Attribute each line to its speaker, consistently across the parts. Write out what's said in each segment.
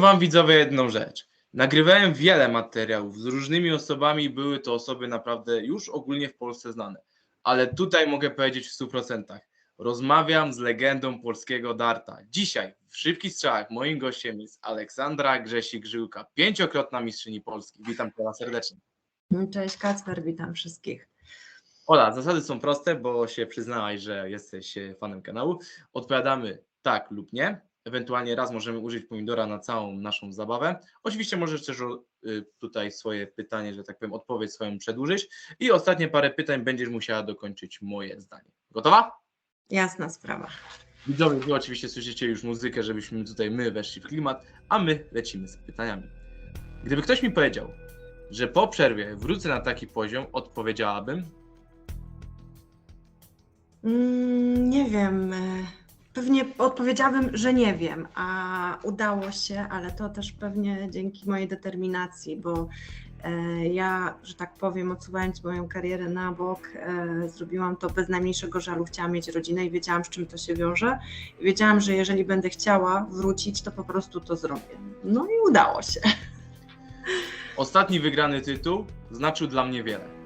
Speaker 1: Powiem wam widzowie jedną rzecz. Nagrywałem wiele materiałów z różnymi osobami, były to osoby naprawdę już ogólnie w Polsce znane. Ale tutaj mogę powiedzieć w 100%. Rozmawiam z legendą polskiego darta. Dzisiaj w szybkich strzałach moim gościem jest Aleksandra Grzesik-Żyłka, pięciokrotna mistrzyni Polski. Witam cię serdecznie.
Speaker 2: Cześć Kacper, witam wszystkich.
Speaker 1: Ola, zasady są proste, bo się przyznałaś, że jesteś e, fanem kanału. Odpowiadamy tak lub nie. Ewentualnie raz możemy użyć pomidora na całą naszą zabawę. Oczywiście możesz też y, tutaj swoje pytanie, że tak powiem, odpowiedź swoją przedłużyć. I ostatnie parę pytań będziesz musiała dokończyć moje zdanie. Gotowa?
Speaker 2: Jasna sprawa.
Speaker 1: Widzowie, wy oczywiście słyszycie już muzykę, żebyśmy tutaj my weszli w klimat, a my lecimy z pytaniami. Gdyby ktoś mi powiedział, że po przerwie wrócę na taki poziom, odpowiedziałabym,
Speaker 2: Mm, nie wiem. Pewnie odpowiedziałabym, że nie wiem, a udało się, ale to też pewnie dzięki mojej determinacji, bo e, ja, że tak powiem, odsuwając moją karierę na bok, e, zrobiłam to bez najmniejszego żalu. Chciałam mieć rodzinę i wiedziałam, z czym to się wiąże. I wiedziałam, że jeżeli będę chciała wrócić, to po prostu to zrobię. No i udało się.
Speaker 1: ostatni wygrany tytuł znaczył dla mnie wiele.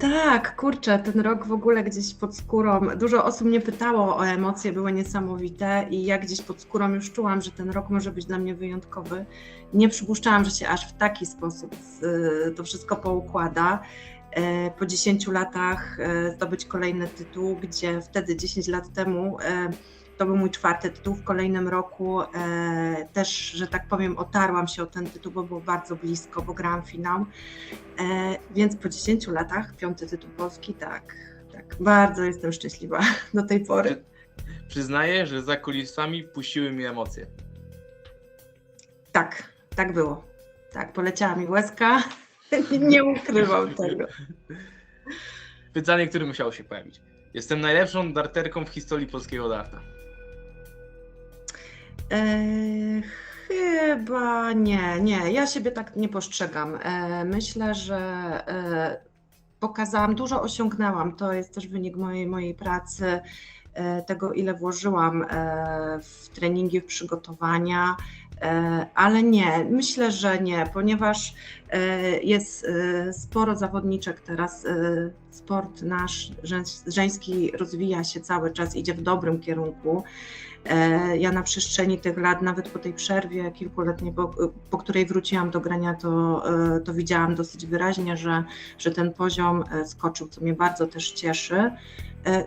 Speaker 2: Tak, kurczę, ten rok w ogóle gdzieś pod skórą. Dużo osób mnie pytało o emocje, były niesamowite i ja gdzieś pod skórą już czułam, że ten rok może być dla mnie wyjątkowy. Nie przypuszczałam, że się aż w taki sposób y, to wszystko poukłada. E, Po 10 latach e, zdobyć kolejny tytuł, gdzie wtedy 10 lat temu to był mój czwarty tytuł. W kolejnym roku e, też, że tak powiem, otarłam się o ten tytuł, bo było bardzo blisko, bo grałam finał. E, więc po 10 latach piąty tytuł polski, tak, tak. Bardzo jestem szczęśliwa do tej pory.
Speaker 1: Przyznaję, że za kulisami puściły mi emocje.
Speaker 2: Tak, tak było. Tak, poleciała mi łezka. Nie ukrywam tego.
Speaker 1: Pytanie, które musiało się pojawić. Jestem najlepszą darterką w historii polskiego darta.
Speaker 2: E, chyba nie, nie. Ja siebie tak nie postrzegam. E, myślę, że e, pokazałam, dużo osiągnęłam. To jest też wynik mojej, mojej pracy, e, tego ile włożyłam e, w treningi, w przygotowania. E, Ale nie, myślę, że nie, ponieważ e, jest e, sporo zawodniczek teraz. Sport nasz żeńs- żeński rozwija się cały czas, idzie w dobrym kierunku. Ja na przestrzeni tych lat, nawet po tej przerwie kilkuletniej, po, po której wróciłam do grania, to, to widziałam dosyć wyraźnie, że, że ten poziom skoczył, co mnie bardzo też cieszy.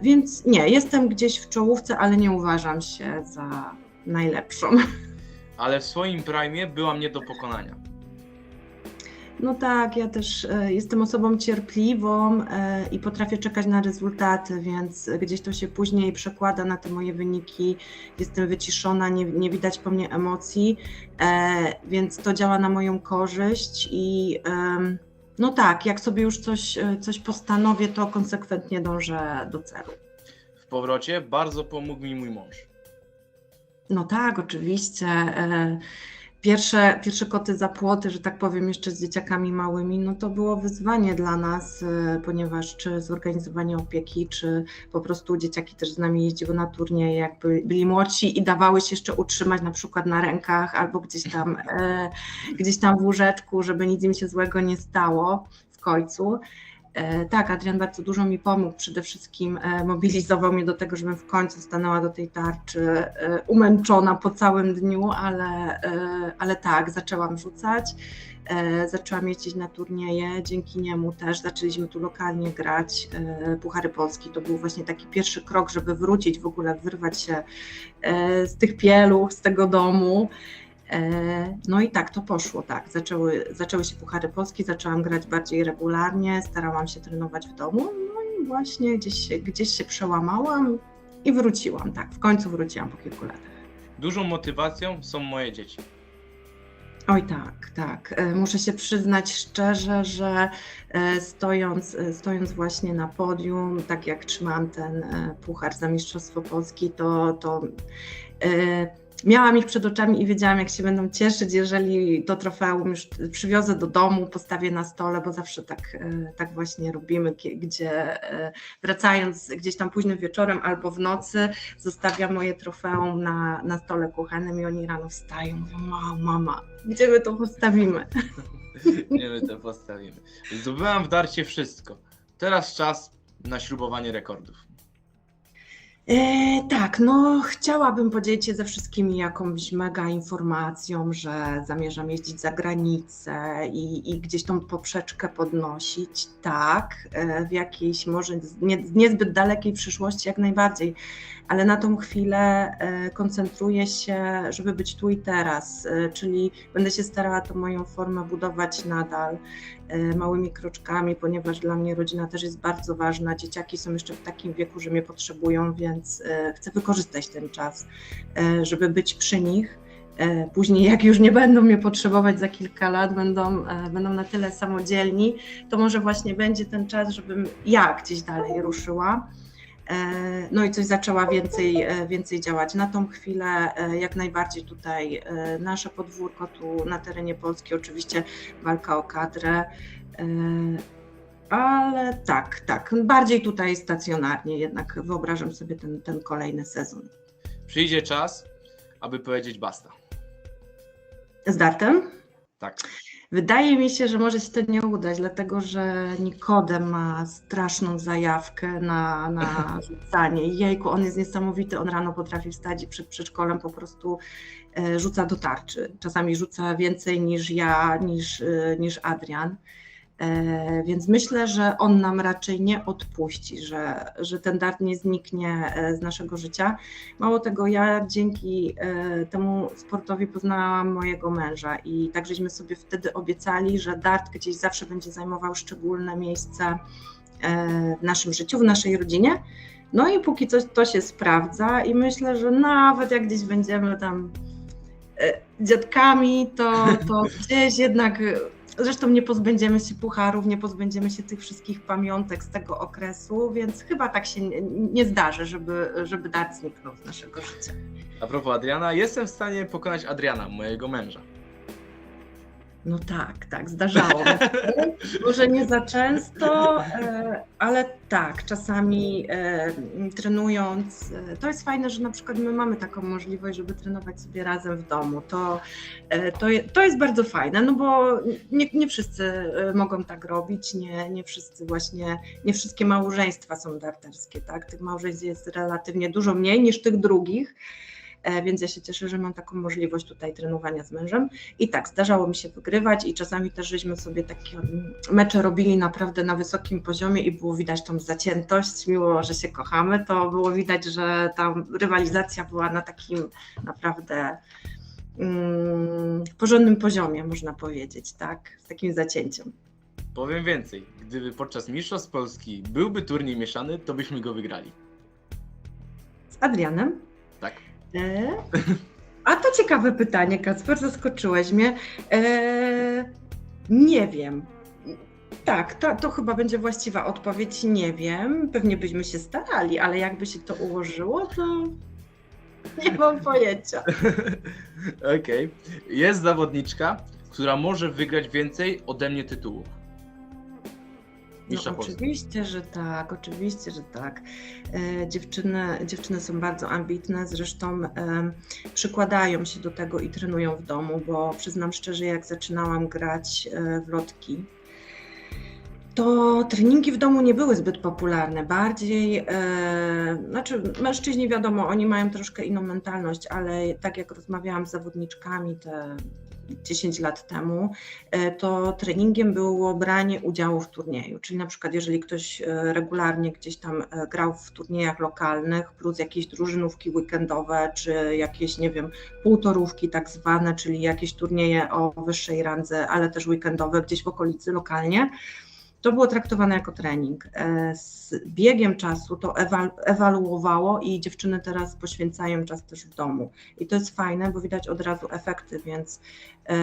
Speaker 2: Więc nie, jestem gdzieś w czołówce, ale nie uważam się za najlepszą.
Speaker 1: Ale w swoim prime byłam nie do pokonania.
Speaker 2: No tak, ja też e, jestem osobą cierpliwą e, i potrafię czekać na rezultaty, więc gdzieś to się później przekłada na te moje wyniki. Jestem wyciszona, nie, nie widać po mnie emocji, e, więc to działa na moją korzyść i em, no tak, jak sobie już coś, e, coś postanowię, to konsekwentnie dążę do celu.
Speaker 1: W powrocie bardzo pomógł mi mój mąż.
Speaker 2: No tak, oczywiście. e, Pierwsze, pierwsze koty za płoty, że tak powiem, jeszcze z dzieciakami małymi, no to było wyzwanie dla nas, e, ponieważ czy zorganizowanie opieki, czy po prostu dzieciaki też z nami jeździły na turnieje, jakby byli młodsi i dawały się jeszcze utrzymać na przykład na rękach albo gdzieś tam, e, gdzieś tam w łóżeczku, żeby nic im się złego nie stało w końcu. E, Tak, Adrian bardzo dużo mi pomógł. Przede wszystkim e, mobilizował mnie do tego, żebym w końcu stanęła do tej tarczy, e, umęczona po całym dniu, ale, ale tak, zaczęłam rzucać. Zaczęłam jeździć na turnieje, dzięki niemu też zaczęliśmy tu lokalnie grać. Puchary Polski to był właśnie taki pierwszy krok, żeby wrócić w ogóle, wyrwać się z tych pieluch, z tego domu. E, No i tak to poszło, tak. Zaczęły, zaczęły się Puchary Polski, zaczęłam grać bardziej regularnie, starałam się trenować w domu, no i właśnie gdzieś się, gdzieś się przełamałam i wróciłam, tak. W końcu wróciłam po kilku latach.
Speaker 1: Dużą motywacją są moje dzieci.
Speaker 2: Oj tak, tak. E, Muszę się przyznać szczerze, że e, stojąc, stojąc właśnie na podium, tak jak trzymałam ten puchar za Mistrzostwo Polski, to, to miałam ich przed oczami i wiedziałam, jak się będą cieszyć, jeżeli to trofeum już przywiozę do domu, postawię na stole, bo zawsze tak, e, tak właśnie robimy, gdzie e, wracając gdzieś tam późnym wieczorem albo w nocy, zostawiam moje trofeum na, na stole kuchennym i oni rano wstają, mówią, wow, mama, gdzie my to postawimy?
Speaker 1: Nie my to postawimy. Zdobyłam w darcie wszystko. Teraz czas na śrubowanie rekordów.
Speaker 2: E, tak, no chciałabym podzielić się ze wszystkimi jakąś mega informacją, że zamierzam jeździć za granicę i, i gdzieś tą poprzeczkę podnosić. Tak, e, w jakiejś może nie, niezbyt dalekiej przyszłości jak najbardziej, ale na tą chwilę e, koncentruję się, żeby być tu i teraz, e, czyli będę się starała tą moją formę budować nadal małymi kroczkami, ponieważ dla mnie rodzina też jest bardzo ważna. Dzieciaki są jeszcze w takim wieku, że mnie potrzebują, więc e, chcę wykorzystać ten czas, e, żeby być przy nich. E, Później, jak już nie będą mnie potrzebować za kilka lat, będą, e, będą na tyle samodzielni, to może właśnie będzie ten czas, żebym ja gdzieś dalej ruszyła. E, No i coś zaczęła więcej, e, więcej działać. Na tą chwilę e, jak najbardziej tutaj nasze podwórko tu na terenie Polski, oczywiście walka o kadrę, ale tak, tak, bardziej tutaj stacjonarnie jednak wyobrażam sobie ten, ten kolejny sezon.
Speaker 1: Przyjdzie czas, aby powiedzieć basta.
Speaker 2: Z dartem?
Speaker 1: Tak.
Speaker 2: Wydaje mi się, że może się to nie udać, dlatego że Nikodem ma straszną zajawkę na, na rzucanie. Jejku, on jest niesamowity, on rano potrafi wstać i przed przedszkolem po prostu e, rzuca do tarczy. Czasami rzuca więcej niż ja, niż, e, niż Adrian. E, Więc myślę, że on nam raczej nie odpuści, że, że ten dart nie zniknie e, z naszego życia. Mało tego, ja dzięki e, temu sportowi poznałam mojego męża i tak żeśmy sobie wtedy obiecali, że dart gdzieś zawsze będzie zajmował szczególne miejsce w naszym życiu, w naszej rodzinie. No i póki co to się sprawdza i myślę, że nawet jak gdzieś będziemy tam dziadkami, to, to gdzieś jednak Zresztą nie pozbędziemy się pucharów, nie pozbędziemy się tych wszystkich pamiątek z tego okresu, więc chyba tak się nie, nie zdarzy, żeby, żeby dart zniknął z naszego życia.
Speaker 1: A propos Adriana, jestem w stanie pokonać Adriana, mojego męża.
Speaker 2: No tak, tak, zdarzało. Może nie za często, e, ale tak, czasami e, trenując, e, to jest fajne, że na przykład my mamy taką możliwość, żeby trenować sobie razem w domu. To, to, to jest bardzo fajne, no bo nie, nie wszyscy mogą tak robić, nie, nie wszyscy właśnie, nie wszystkie małżeństwa są darterskie, tak? Tych małżeństw jest relatywnie dużo mniej niż tych drugich. E, Więc ja się cieszę, że mam taką możliwość tutaj trenowania z mężem. I tak, zdarzało mi się wygrywać i czasami też żeśmy sobie takie mm, mecze robili naprawdę na wysokim poziomie i było widać tą zaciętość, mimo że się kochamy, to było widać, że ta rywalizacja była na takim naprawdę mm, porządnym poziomie, można powiedzieć, tak, z takim zacięciem.
Speaker 1: Powiem więcej, gdyby podczas Mistrzostw Polski byłby turniej mieszany, to byśmy go wygrali.
Speaker 2: Z Adrianem?
Speaker 1: Tak.
Speaker 2: E, a to ciekawe pytanie, Kacper, zaskoczyłeś mnie. E, nie wiem. Tak, to, to chyba będzie właściwa odpowiedź. Nie wiem. Pewnie byśmy się starali, ale jakby się to ułożyło, to nie mam pojęcia.
Speaker 1: Okej. Jest zawodniczka, która może wygrać więcej ode mnie tytułów.
Speaker 2: No,
Speaker 1: Mistrza Polski.
Speaker 2: oczywiście, że tak, oczywiście, że tak. E, dziewczyny, dziewczyny są bardzo ambitne, zresztą em, przykładają się do tego i trenują w domu, bo przyznam szczerze, jak zaczynałam grać e, w lotki, to treningi w domu nie były zbyt popularne. Bardziej, e, znaczy mężczyźni wiadomo, oni mają troszkę inną mentalność, ale tak jak rozmawiałam z zawodniczkami te 10 lat temu, e, to treningiem było branie udziału w turnieju. Czyli na przykład jeżeli ktoś e, regularnie gdzieś tam e, grał w turniejach lokalnych, plus jakieś drużynówki weekendowe, czy jakieś, nie wiem, półtorówki tak zwane, czyli jakieś turnieje o wyższej randze, ale też weekendowe gdzieś w okolicy lokalnie, to było traktowane jako trening. E, Z biegiem czasu to ewal- ewaluowało i dziewczyny teraz poświęcają czas też w domu. I to jest fajne, bo widać od razu efekty, więc e,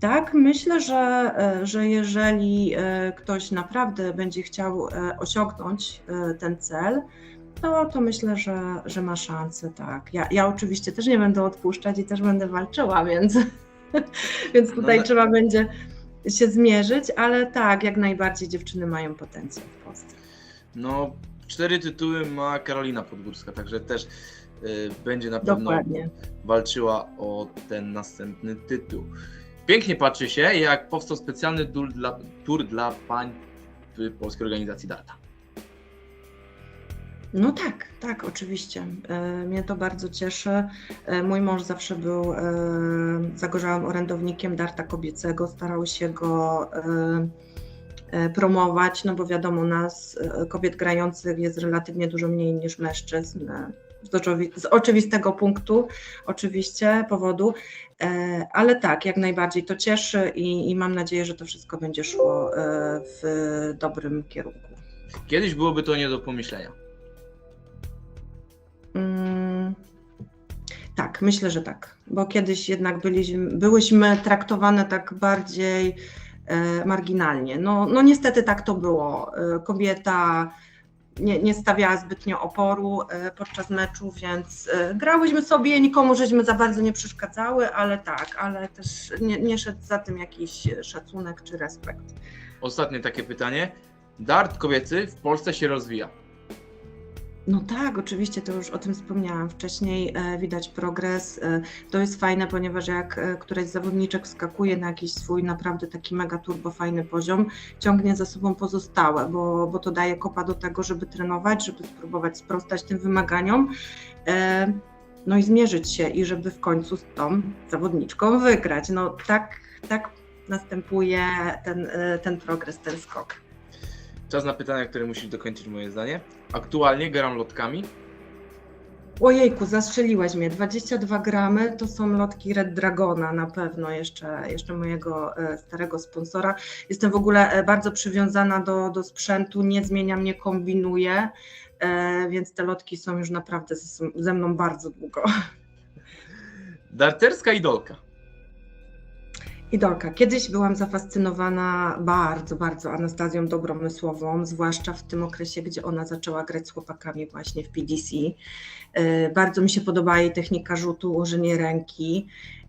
Speaker 2: tak, myślę, że, e, że jeżeli ktoś naprawdę będzie chciał osiągnąć ten cel, to, to myślę, że, że ma szansę, tak. Ja, ja oczywiście też nie będę odpuszczać i też będę walczyła, więc, więc tutaj
Speaker 1: No,
Speaker 2: trzeba będzie się zmierzyć, ale tak, jak najbardziej dziewczyny mają potencjał w Polsce.
Speaker 1: No, cztery tytuły ma Karolina Podgórska, także też y, będzie na pewno
Speaker 2: Dokładnie.
Speaker 1: walczyła o ten następny tytuł. Pięknie patrzy się, jak powstał specjalny tur dla, tur dla pań w Polskiej Organizacji Darta.
Speaker 2: No tak, tak, oczywiście. E, Mnie to bardzo cieszy. E, Mój mąż zawsze był e, zagorzałym orędownikiem Darta Kobiecego, starał się go promować, no bo wiadomo, nas kobiet grających jest relatywnie dużo mniej niż mężczyzn. Z, oczywi- z oczywistego punktu, oczywiście, powodu, ale tak, jak najbardziej to cieszy i, i mam nadzieję, że to wszystko będzie szło w dobrym kierunku.
Speaker 1: Kiedyś byłoby to nie do pomyślenia.
Speaker 2: Mm, Tak, myślę, że tak, bo kiedyś jednak byliśmy, byłyśmy traktowane tak bardziej e, marginalnie. No, no niestety tak to było. E, kobieta nie, nie stawiała zbytnio oporu e, podczas meczu, więc grałyśmy sobie, nikomu żeśmy za bardzo nie przeszkadzały, ale tak, ale też nie, nie szedł za tym jakiś szacunek czy respekt.
Speaker 1: Ostatnie takie pytanie. Dart kobiecy w Polsce się rozwija.
Speaker 2: No tak, oczywiście, to już o tym wspomniałam wcześniej. E, widać progres. E, to jest fajne, ponieważ jak e, któraś z zawodniczek wskakuje na jakiś swój naprawdę taki mega turbo fajny poziom, ciągnie za sobą pozostałe, bo, bo to daje kopa do tego, żeby trenować, żeby spróbować sprostać tym wymaganiom. No i zmierzyć się i żeby w końcu z tą zawodniczką wygrać. No tak, tak następuje ten, ten progres, ten skok.
Speaker 1: Czas na pytania, które musisz dokończyć moje zdanie. Aktualnie gram lotkami.
Speaker 2: Ojejku, zastrzeliłaś mnie. 22 gramy to są lotki Red Dragona na pewno, jeszcze, jeszcze mojego e, starego sponsora. Jestem w ogóle e, bardzo przywiązana do, do sprzętu, nie zmieniam, nie kombinuję, e, więc te lotki są już naprawdę ze, ze mną bardzo długo.
Speaker 1: Darterska idolka.
Speaker 2: Idolka. Kiedyś byłam zafascynowana bardzo, bardzo Anastazją Dobromysłową, zwłaszcza w tym okresie, gdzie ona zaczęła grać z chłopakami właśnie w PDC. E, Bardzo mi się podobała jej technika rzutu, ułożenie ręki.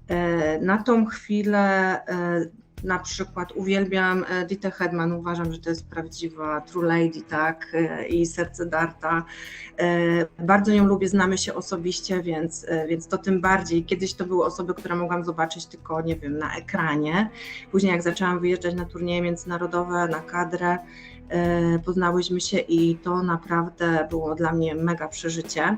Speaker 2: E, Na tą chwilę e, na przykład uwielbiam e, Ditę Hedman, uważam, że to jest prawdziwa true lady, tak, e, i serce Darta. E, Bardzo ją lubię, znamy się osobiście, więc, więc to tym bardziej. Kiedyś to były osoby, które mogłam zobaczyć tylko, nie wiem, na ekranie. Później jak zaczęłam wyjeżdżać na turnieje międzynarodowe, na kadrę, poznałyśmy się i to naprawdę było dla mnie mega przeżycie,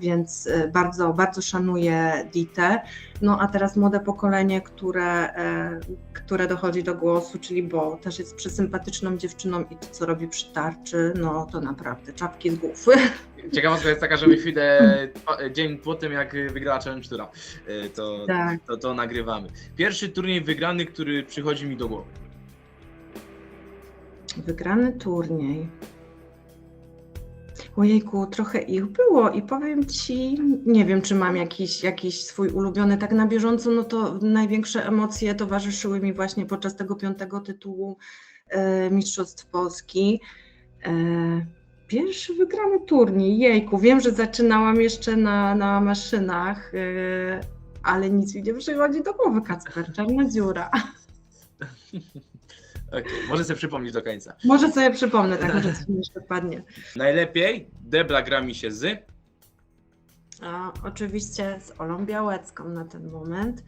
Speaker 2: więc e, bardzo, bardzo szanuję Ditę. No a teraz młode pokolenie, które, e, które dochodzi do głosu, czyli Bo, też jest przesympatyczną dziewczyną i to, co robi przy tarczy, no to naprawdę czapki z głów.
Speaker 1: Ciekawostka jest taka, że my chwilę, dzień po tym jak wygrała Challenge Toura, y, to,
Speaker 2: Tak.
Speaker 1: to, to nagrywamy. Pierwszy turniej wygrany, który przychodzi mi do głowy.
Speaker 2: Wygrany turniej. Ojejku, trochę ich było i powiem Ci, nie wiem, czy mam jakiś, jakiś swój ulubiony tak na bieżąco, no to największe emocje towarzyszyły mi właśnie podczas tego piątego tytułu e, Mistrzostw Polski. E, pierwszy wygrany turniej, jejku, wiem, że zaczynałam jeszcze na, na maszynach, e, ale nic mi nie przychodzi do głowy, Kacper, czarna dziura.
Speaker 1: Okej, może sobie przypomnieć do końca.
Speaker 2: Może sobie przypomnę, tak, może coś mi jeszcze padnie.
Speaker 1: Najlepiej Debla gra mi się z.
Speaker 2: A, oczywiście z Olą Białecką na ten moment,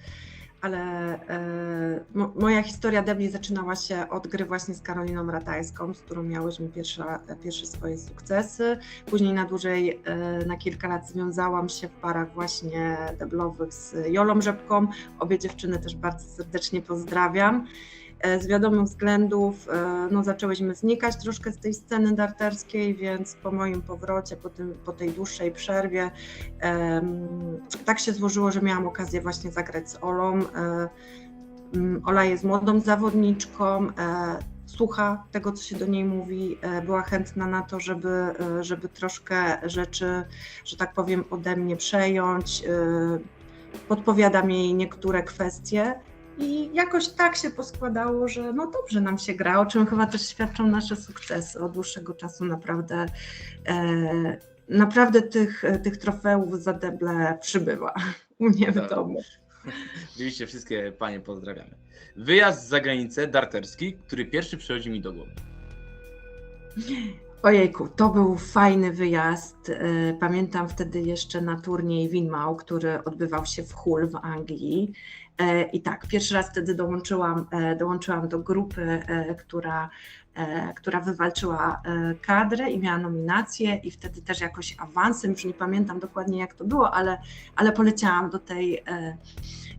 Speaker 2: ale e, mo, moja historia debli zaczynała się od gry właśnie z Karoliną Ratajską, z którą miałyśmy pierwsza, pierwsze swoje sukcesy. Później na dłużej, e, na kilka lat związałam się w parach właśnie deblowych z Jolą Rzepką. Obie dziewczyny też bardzo serdecznie pozdrawiam. E, Z wiadomych względów e, no, zaczęłyśmy znikać troszkę z tej sceny darterskiej, więc po moim powrocie, po, tym, po tej dłuższej przerwie, tak się złożyło, że miałam okazję właśnie zagrać z Olą. E, Ola jest młodą zawodniczką, słucha tego, co się do niej mówi, była chętna na to, żeby, żeby troszkę rzeczy, że tak powiem, ode mnie przejąć. Podpowiadam jej niektóre kwestie. I jakoś tak się poskładało, że no dobrze nam się gra, o czym chyba też świadczą nasze sukcesy. Od dłuższego czasu naprawdę e, naprawdę tych, tych trofeów za deble przybywa u mnie w
Speaker 1: Tak.
Speaker 2: domu.
Speaker 1: Oczywiście wszystkie panie pozdrawiamy. Wyjazd za granicę darterski, który pierwszy przychodzi mi do głowy.
Speaker 2: Ojejku, to był fajny wyjazd. E, Pamiętam wtedy jeszcze na turniej Winmau, który odbywał się w Hull w Anglii. E, I tak, pierwszy raz wtedy dołączyłam, e, dołączyłam do grupy, e, która, która wywalczyła kadrę i miała nominację i wtedy też jakoś awansem, już nie pamiętam dokładnie jak to było, ale, ale poleciałam do tej,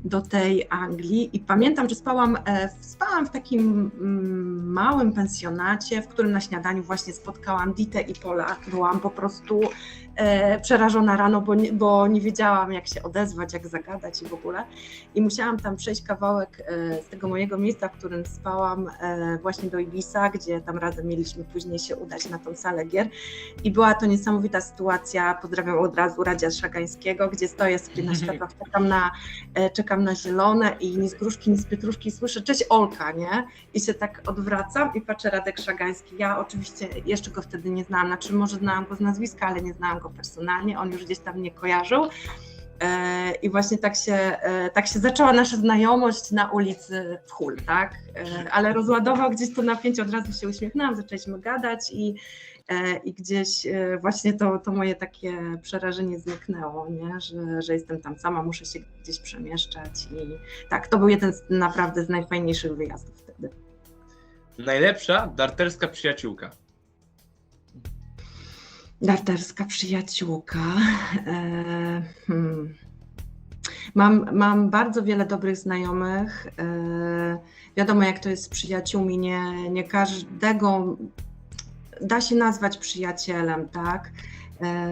Speaker 2: do tej Anglii i pamiętam, że spałam, spałam w takim mm, małym pensjonacie, w którym na śniadaniu właśnie spotkałam Ditę i Pola. Byłam po prostu e, przerażona rano, bo nie, bo nie wiedziałam jak się odezwać, jak zagadać i w ogóle. I musiałam tam przejść kawałek e, z tego mojego miejsca, w którym spałam e, właśnie do Ibisa, gdzie tam razem mieliśmy później się udać na tą salę gier. I była to niesamowita sytuacja. Pozdrawiam od razu Radzia Szagańskiego, gdzie stoję sobie na światłach, czekam na, e, czekam na zielone i ni z gruszki, ni z pietruszki słyszę, cześć Olka, nie? I się tak odwracam i patrzę Radek Szagański. Ja oczywiście jeszcze go wtedy nie znałam, znaczy może znałam go z nazwiska, ale nie znałam go personalnie, on już gdzieś tam mnie kojarzył. E, I właśnie tak się, e, tak się zaczęła nasza znajomość na ulicy w Hul, tak? E, Ale rozładował gdzieś to napięcie, od razu się uśmiechnęłam, zaczęliśmy gadać i, i gdzieś właśnie to, to moje takie przerażenie zniknęło, nie? Że, że jestem tam sama, muszę się gdzieś przemieszczać i tak, to był jeden z naprawdę z najfajniejszych wyjazdów wtedy.
Speaker 1: Najlepsza darterska przyjaciółka.
Speaker 2: Darterska przyjaciółka. E, hmm. Mam, mam bardzo wiele dobrych znajomych. E, wiadomo, jak to jest z przyjaciółmi, nie, nie każdego da się nazwać przyjacielem, tak? E,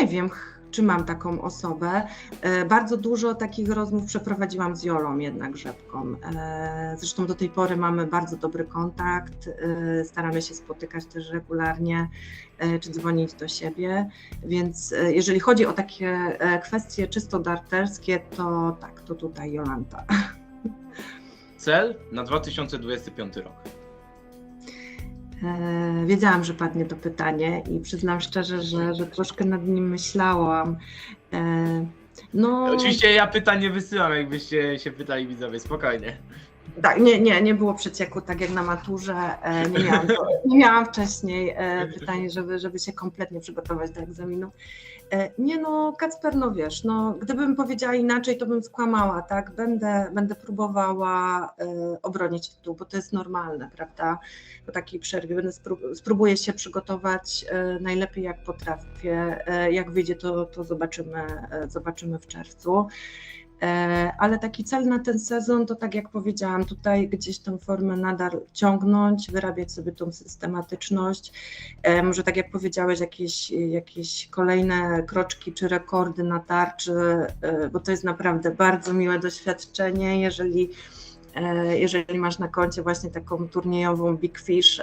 Speaker 2: nie wiem, czy mam taką osobę. E, bardzo dużo takich rozmów przeprowadziłam z Jolą jednak rzepką. E, zresztą do tej pory mamy bardzo dobry kontakt. E, staramy się spotykać też regularnie czy dzwonić do siebie. Więc jeżeli chodzi o takie kwestie czysto darterskie, to tak, to tutaj Jolanta.
Speaker 1: Cel na 2025 rok.
Speaker 2: E, Wiedziałam, że padnie to pytanie i przyznam szczerze, że, że troszkę nad nim myślałam. E, No,
Speaker 1: Oczywiście ja pytań nie wysyłam, jakbyście się pytali widzowie, spokojnie.
Speaker 2: tak, nie, nie, nie było przecieku tak jak na maturze. e, Nie miałam, nie miałam wcześniej e, pytań, żeby, żeby się kompletnie przygotować do egzaminu. E, Nie no, Kacper, no wiesz, no, gdybym powiedziała inaczej, to bym skłamała, tak? Będę, będę próbowała e, obronić tytuł, bo to jest normalne, prawda? Po takiej przerwie będę spró- spróbuję się przygotować e, najlepiej jak potrafię. E, Jak wyjdzie, to, to zobaczymy, zobaczymy w czerwcu. E, Ale taki cel na ten sezon to tak jak powiedziałam, tutaj gdzieś tą formę nadal ciągnąć, wyrabiać sobie tą systematyczność. E, Może tak jak powiedziałeś, jakieś, jakieś kolejne kroczki czy rekordy na tarczy, e, bo to jest naprawdę bardzo miłe doświadczenie, jeżeli jeżeli masz na koncie właśnie taką turniejową Big Fish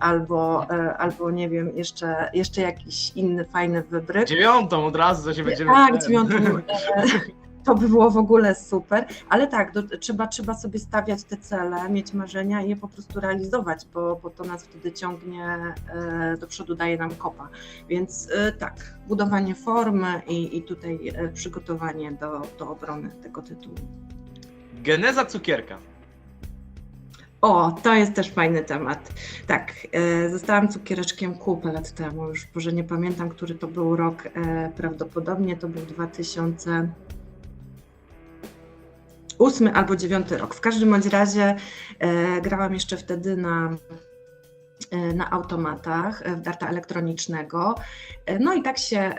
Speaker 2: albo, albo nie wiem, jeszcze, jeszcze jakiś inny fajny wybryk.
Speaker 1: Dziewiątą od razu, to się będziemy...
Speaker 2: Tak, dziewiątą. To by było w ogóle super, ale tak, do, trzeba, trzeba sobie stawiać te cele, mieć marzenia i je po prostu realizować, bo, bo to nas wtedy ciągnie e, do przodu, daje nam kopa. Więc e, tak, budowanie formy i, i tutaj e, przygotowanie do, do obrony tego tytułu.
Speaker 1: Geneza cukierka.
Speaker 2: O, to jest też fajny temat. Tak, e, zostałam cukiereczkiem kupę lat temu, już może nie pamiętam, który to był rok, e, prawdopodobnie to był 2008 albo 9 rok. W każdym bądź razie e, grałam jeszcze wtedy na e, na automatach e, w darta elektronicznego. E, No i tak się,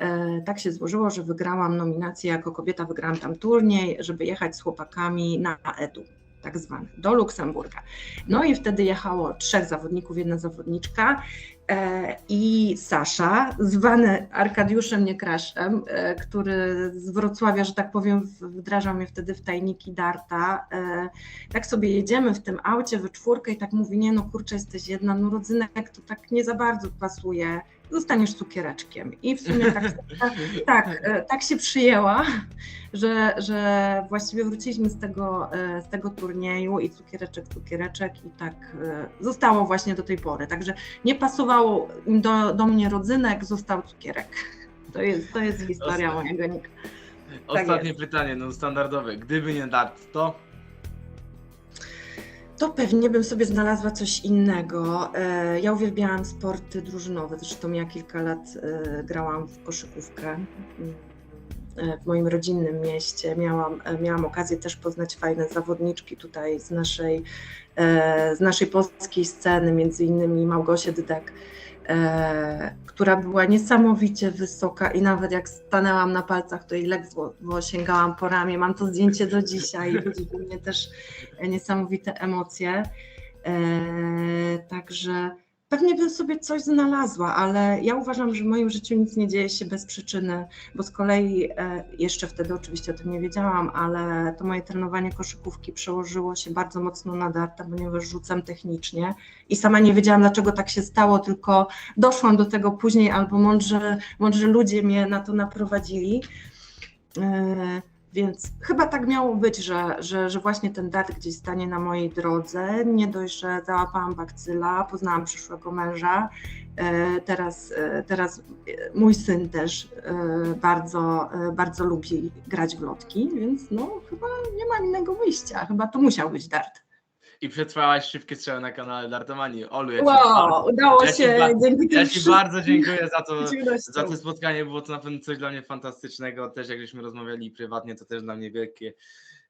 Speaker 2: tak się złożyło, że wygrałam nominację jako kobieta, wygrałam tam turniej, żeby jechać z chłopakami na EDU, tak zwany, do Luksemburga. No i wtedy jechało trzech zawodników, jedna zawodniczka i Sasza, zwany Arkadiuszem Niekraszem, e, który z Wrocławia, że tak powiem, wdrażał mnie wtedy w tajniki darta. E, tak sobie jedziemy w tym aucie we czwórkę i tak mówi, nie no kurczę, jesteś jedna, no rodzynek to tak nie za bardzo pasuje, zostaniesz cukiereczkiem. I w sumie tak, tak, tak, e, się przyjęła, że, że właściwie wróciliśmy z tego, e, z tego turnieju i cukiereczek, cukiereczek i tak e, zostało właśnie do tej pory. Także nie pasowało im do, do mnie rodzynek, został cukierek. To jest, to jest historia
Speaker 1: Ostatnie.
Speaker 2: mojego nika.
Speaker 1: Ostatnie pytanie, no standardowe. Gdyby nie dart, to
Speaker 2: To pewnie bym sobie znalazła coś innego. E, Ja uwielbiałam sporty drużynowe, zresztą ja kilka lat e, grałam w koszykówkę w moim rodzinnym mieście. Miałam, e, miałam okazję też poznać fajne zawodniczki tutaj z naszej, e, z naszej polskiej sceny, między innymi Małgosię Dydek, e, która była niesamowicie wysoka i nawet jak stanęłam na palcach, to jej ledwo sięgałam po ramię. Mam to zdjęcie do dzisiaj i budzi mnie też niesamowite emocje. E, także pewnie bym sobie coś znalazła, ale ja uważam, że w moim życiu nic nie dzieje się bez przyczyny, bo z kolei e, jeszcze wtedy oczywiście o tym nie wiedziałam, ale to moje trenowanie koszykówki przełożyło się bardzo mocno na darta, ponieważ rzucam technicznie i sama nie wiedziałam, dlaczego tak się stało, tylko doszłam do tego później, albo mądrzy, mądrzy ludzie mnie na to naprowadzili. Więc chyba tak miało być, że, że, że właśnie ten dart gdzieś stanie na mojej drodze. Nie dość, że załapałam bakcyla, poznałam przyszłego męża. E, Teraz, e, teraz mój syn też e, bardzo, bardzo lubi grać w lotki, więc no chyba nie mam innego wyjścia. Chyba to musiał być dart.
Speaker 1: I przetrwałaś szybkie strzały na kanale Dartomanii. Olu, ja
Speaker 2: Wow, udało
Speaker 1: ja
Speaker 2: się
Speaker 1: ja ci bardzo dziękuję za to, za to spotkanie. Było to na pewno coś dla mnie fantastycznego. Też jak żeśmy rozmawiali prywatnie, to też dla mnie wielkie,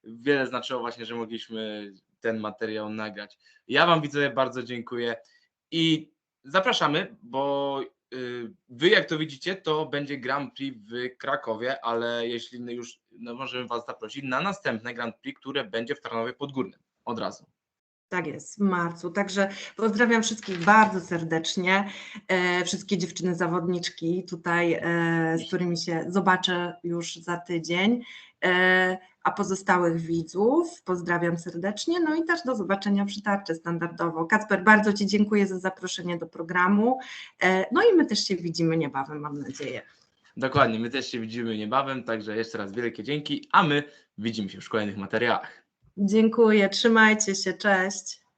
Speaker 1: wiele znaczyło właśnie, że mogliśmy ten materiał nagrać. Ja Wam widzowie bardzo dziękuję i zapraszamy, bo y, Wy jak to widzicie, to będzie Grand Prix w Krakowie, ale jeśli już, no możemy Was zaprosić na następne Grand Prix, które będzie w Tarnowie Podgórnym. Od razu.
Speaker 2: Tak jest, w marcu. Także pozdrawiam wszystkich bardzo serdecznie. E, wszystkie dziewczyny zawodniczki tutaj, e, z którymi się zobaczę już za tydzień. E, a pozostałych widzów pozdrawiam serdecznie. No i też do zobaczenia przy tarczy standardowo. Kacper, bardzo Ci dziękuję za zaproszenie do programu. E, no i my też się widzimy niebawem, mam nadzieję.
Speaker 1: Dokładnie, my też się widzimy niebawem, także jeszcze raz wielkie dzięki, a my widzimy się w kolejnych materiałach.
Speaker 2: Dziękuję, trzymajcie się, cześć.